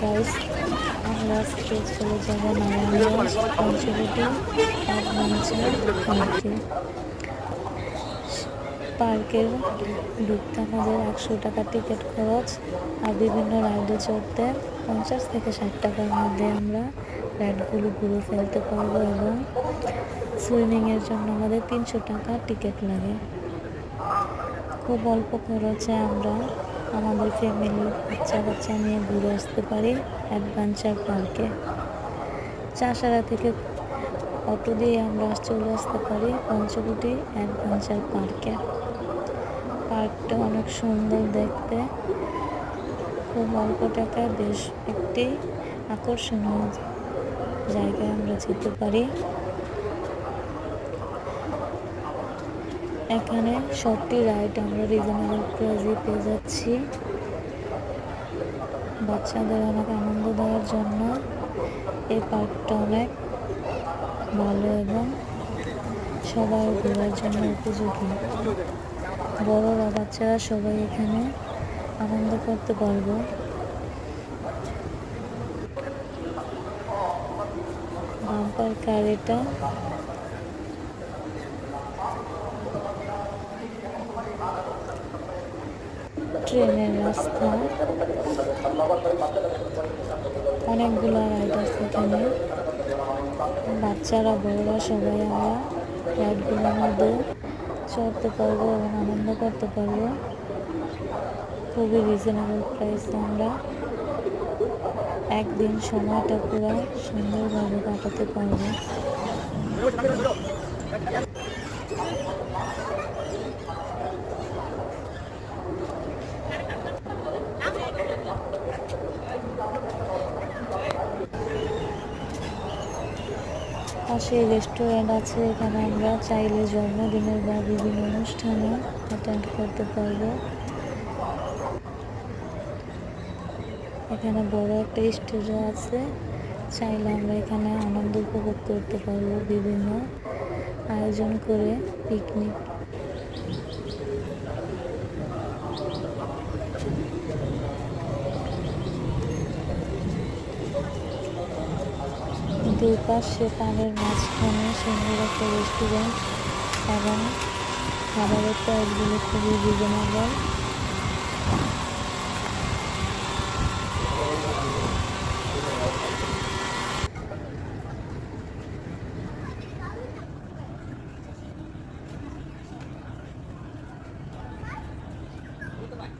Guys আমরা আজকে চলে যাব পার্কে ঢুকতে আমাদের একশো টাকা টিকিট খরচ আর বিভিন্ন রাইডে চড়তে পঞ্চাশ থেকে ষাট টাকার মধ্যে আমরা রাইডগুলো ঘুরে ফেলতে পারব এবং সুইমিংয়ের জন্য আমাদের তিনশো টাকা টিকিট লাগে। খুব অল্প খরচে আমরা আমাদের ফ্যামিলি বাচ্চা কাচ্চা নিয়ে ঘুরে আসতে পারি অ্যাডভেঞ্চার পার্কে চাষারা থেকে অটো দিয়ে আমরা চলে আসতে পারি পঞ্চকুটি অ্যাডভেঞ্চার পার্কে পার্কটা অনেক সুন্দর দেখতে। খুব অল্প টাকায় বেশ একটি আকর্ষণীয় জায়গায় আমরা যেতে পারি। এখানে সবটি রাইড আমরা রিজনেবল প্রাইজে পেয়ে যাচ্ছি। বাচ্চাদের অনেক আনন্দ দেওয়ার জন্য এই পার্কটা অনেক ভালো এবং সবাই ঘোরার জন্য উপযোগী। বড়রা বাচ্চারা সবাই এখানে আনন্দ করতে পারব। বাম্পার কার এটা ট্রেনের রাস্তা। অনেকগুলো রাইড আছে এখানে। বাচ্চারা, বড়রা সবাই আমরা রাইডগুলোর মধ্যে চড়তে পারব এবং আনন্দ করতে পারব। খুবই রিজনেবল প্রাইস আমরা একদিন সময়টা পুরো সুন্দরভাবে কাটাতে পারব। পাশে রেস্টুরেন্ট আছে, এখানে আমরা চাইলে জন্মদিনের বা বিভিন্ন অনুষ্ঠানে অ্যাটেন্ড করতে পারব। এখানে বড় একটা স্টেজও আছে, চাইলে আমরা এখানে আনন্দ উপভোগ করতে পারব বিভিন্ন আয়োজন করে পিকনিক দুই পাশে পানের মাঝখানে সুন্দর একটা রেস্টুরেন্ট এবং খাবারের প্রাইসগুলো খুবই রিজনেবল